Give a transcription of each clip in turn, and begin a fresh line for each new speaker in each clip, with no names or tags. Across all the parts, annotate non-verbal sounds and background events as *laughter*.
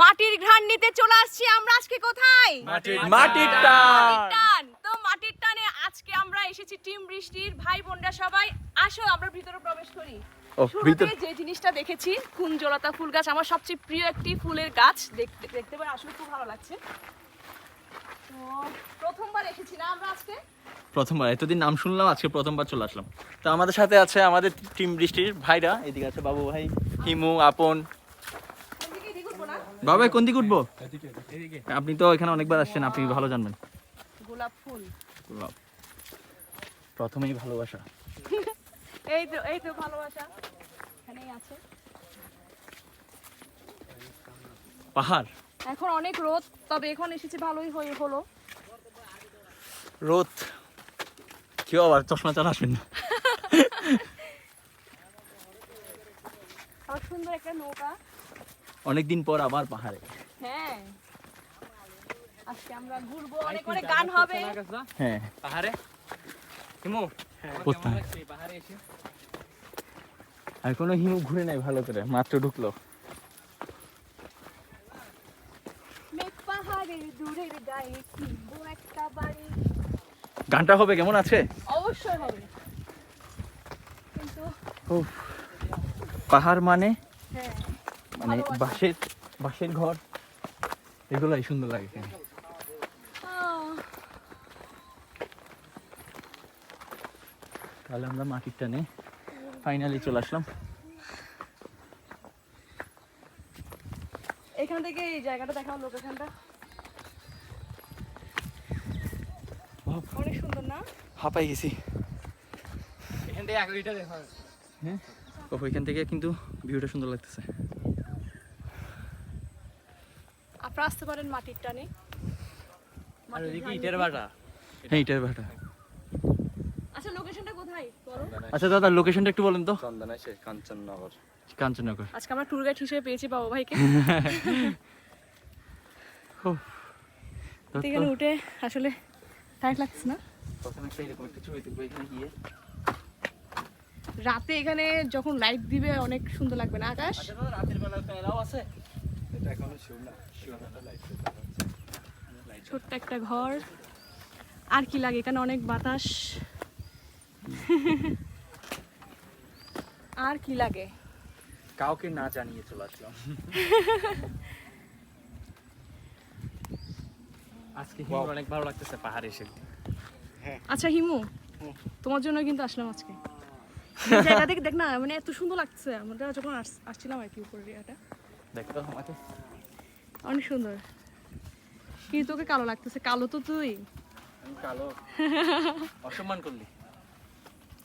মাটির ঘ্রাণ নিতে চলে আসছি আমরা। আজকে কোথায়?
মাটির
টান।
টান। তো মাটির টানে আজকে আমরা এসেছি টিম বৃষ্টির। ভাই বোনরা সবাই আসো আমরা ভিতরে প্রবেশ করি। শুরুতে যে জিনিসটা দেখেছি কুঞ্জলতা ফুল গাছ আমার সবচেয়ে প্রিয় একটি ফুলের গাছ। দেখতে দেখতে পারে আসলে খুব ভালো লাগছে। তো প্রথমবার এসেছি না আমরা আজকে?
প্রথমবার এতদিন নাম শুনলাম আজকে প্রথমবার চলে আসলাম। তো আমাদের সাথে আছে আমাদের টিম বৃষ্টির ভাইরা। এদিকে আছে বাবু ভাই হিমু আপন
ওদিকে এদিকে উঠবো না
বাবা কোন দিকে উঠবো? আপনি তো এখানে অনেকবার আসছেন আপনি ভালো জানবেন।
গোলাপ ফুল। গোলাপ।
প্রথমেই ভালোবাসা। *laughs*
এই তো এই তো ভালোবাসা। এখানেই আছে।
পাহাড়।
এখন অনেক রোদ তবে এখন এসেছি ভালোই হয়ে হলো।
রোদ। কেউ আবার চশমা চালা আসবেন না। *laughs*
আর সুন্দর একটা নৌকা।
অনেকদিন পর আবার পাহাড়ে।
হ্যাঁ। আজকে আমরা ঘুরবো অনেক অনেক গান হবে।
হ্যাঁ।
পাহাড়ে? হিমু? পাহাড়ে এসে?
আর কোনো হিমু ঘুরে নাই ভালো করে মাত্র ঢুকলো। গানটা হবে কেমন আছে?
অবশ্যই হবে। কিন্তু
পাহাড় মানে?
হ্যাঁ।
মানে। বাঁশের বাঁশের ঘর এগুলাই সুন্দর লাগে এখানে তাহলে আমরা মাটির টানে ফাইনালি চলে আসলাম।
এখান থেকে এই জায়গাটা দেখাও লোকেশনটা অনেক সুন্দর না?
হাঁপাই গেছি।
এখান থেকে লিটার দেখা
হ্যাঁ। ওইখান থেকে কিন্তু ভিউটা সুন্দর লাগতেছে।
আপনারা আসতে পারেন মাটির টানে।
ইটের।
হ্যাঁ ভাটা।
আচ্ছা লোকেশনটা কোথায়? বলো।
আচ্ছা দাদা লোকেশনটা একটু বলেন তো।
চন্দনা সে কাঞ্চননগর।
কাঞ্চননগর।
আজকে আমরা ট্যুর গাইড হিসেবে পেয়েছি বাবু ভাইকে। *laughs* এখানে উঠে আসলে টাইট লাগছে না?
প্রথমে একটা এরকম একটা ছবি তুলবো এখানে গিয়ে।
রাতে এখানে যখন লাইট দিবে অনেক সুন্দর লাগবে না আকাশ?
আচ্ছা রাতের বেলা আছে।
ছোট্ট একটা ঘর। আর কি লাগে এখানে? অনেক বাতাস। *laughs* আর কি লাগে?
কাউকে না জানিয়ে চলে আসলাম। *laughs*
আজকে হিমুর অনেক ভালো লাগতেছে পাহাড়ে এসে।
আচ্ছা হিমু তোমার জন্য কিন্তু আসলাম আজকে। *laughs* এই জায়গা থেকে দেখ না মানে এত সুন্দর লাগছে। আমরা যখন আসছিলাম আর কি উপরে এটা
দেখো আমাকে।
অনেক সুন্দর। কিন্তু তোকে কালো লাগতেছে। কালো তো তুই।
কালো। *laughs* অসম্মান করলি।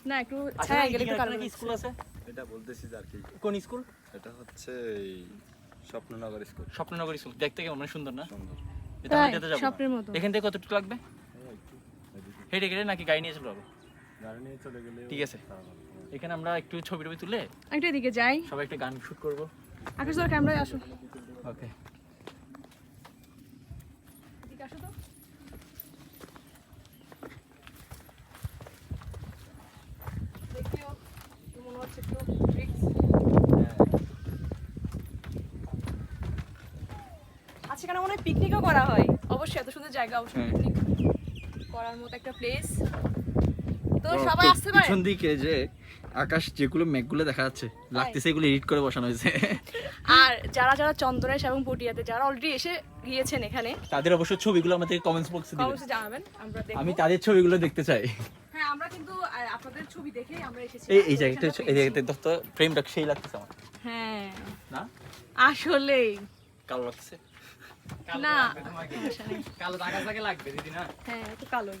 না একটু
আচ্ছা
ছায়া গেলে একটু কালো
স্কুল আছে?
এটা বলতেছি আর কি।
কোন স্কুল?
এটা হচ্ছে স্বপ্ননগর স্কুল।
স্বপ্ননগর স্কুল। দেখতে কেমন? মানে সুন্দর না?
সুন্দর।
এটা আমি যেতে যাব।
স্বপ্নের মতো।
এখান থেকে কতটুকু লাগবে? হেঁটে গেলে নাকি গাড়ি নিয়ে চলে যাব?
গাড়ি নিয়ে চলে গেলে
ঠিক আছে। এখানে আমরা একটু ছবি টবি তুলে
একটু এদিকে যাই।
সবাই একটা গান শুট করব।
আকাশ ধর ক্যামেরায় আসো।
ওকে।
আসো তো। দেখিও মনে হচ্ছে একটু আচ্ছা এখানে মনে হয় পিকনিকও করা হয়। অবশ্যই এত সুন্দর জায়গা অবশ্যই
হ্যাঁ।
পিকনিক করার মতো একটা প্লেস তো সবাই আসতে পারে?
পিছন দিকে যে আকাশ যেগুলো মেঘগুলো দেখা যাচ্ছে লাগতেছে এগুলো এডিট করে বসানো হয়েছে।
আর যারা যারা চন্দনেশ এবং পটিয়াতে যারা অলরেডি এসে গিয়েছেন এখানে
তাদের অবশ্য ছবিগুলো আমাদের কমেন্টস বক্সে দিবেন।
অবশ্যই জানাবেন আমরা দেখব।
আমি তাদের ছবিগুলো দেখতে চাই।
হ্যাঁ আমরা কিন্তু আপনাদের ছবি দেখেই আমরা এসেছি।
এই এই জায়গাটা এই ফ্রেমটা সেই লাগতেছে আমার।
হ্যাঁ।
না?
আসলেই।
কালো লাগতেছে?
না।
কালো দাগা দাগে লাগবে দিদি না?
হ্যাঁ একটু কালোই।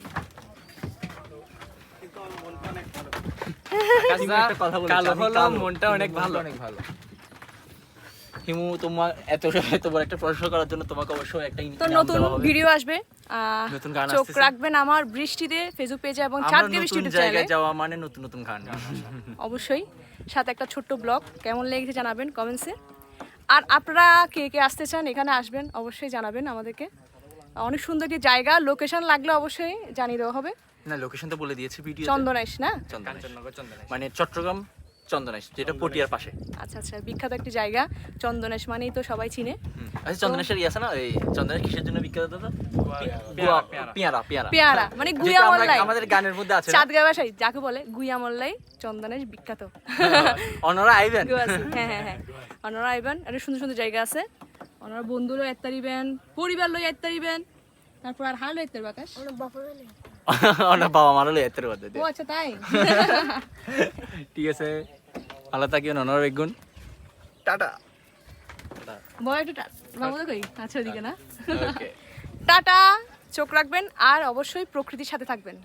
একটা কথা বলেছি,
কালো হলো মনটা অনেক ভালো।
অনেক ভালো।
হিমু তোমার এত এত বড় একটা প্রশ্ন করার জন্য তোমাকে অবশ্যই একটা
তো নতুন ভিডিও আসবে।
নতুন গান
চোখ রাখবেন আমার বৃষ্টিতে ফেসবুক পেজে এবং চাঁদকে চ্যানেলে
যাওয়া মানে নতুন নতুন গান।
অবশ্যই। সাথে একটা ছোট্ট ব্লগ। কেমন লেগেছে জানাবেন কমেন্টসে আর আপনারা কে কে আসতে চান এখানে আসবেন অবশ্যই জানাবেন আমাদেরকে। অনেক সুন্দর একটি জায়গা লোকেশন লাগলে অবশ্যই জানিয়ে দেওয়া হবে।
না লোকেশন তো বলে দিয়েছি ভিডিও
চন্দনাইশ না?
চন্দন
কাঞ্চননগর
মানে চট্টগ্রাম চন্দনেশ যেটা পটিয়ার পাশে।
আচ্ছা আচ্ছা বিখ্যাত একটি জায়গা। চন্দনেশ মানেই তো সবাই চিনে।
আচ্ছা চন্দনেশের ইয়ে আছে না? এই চন্দনেশ কিসের জন্য বিখ্যাত দাদা?
পেয়ারা, পেয়ারা।
পেয়ারা।
মানে মল্লাই
আমাদের গানের মধ্যে আছে?
চাঁদগা যাকে বলে গুইয়া মল্লাই চন্দনেশ বিখ্যাত।
অনরা আইবেন?
হ্যাঁ হ্যাঁ হ্যাঁ। ওনারা আইবেন একটা সুন্দর সুন্দর জায়গা আছে। ওনারা বন্ধুরও এত্তারিবেন পরিবার লই এত্তারিবেন। তারপর আর হাল এত্তার বাকাশ
অনেক বাবা মারা লই এতের মধ্যে
ও আচ্ছা তাই? *laughs*
ঠিক আছে ভালো থাকিও বেগুন। টাটা।
বয় একটু টা- বাবু কই? আচ্ছা ওদিকে না। *laughs* টাটা চোখ রাখবেন আর অবশ্যই প্রকৃতির সাথে থাকবেন।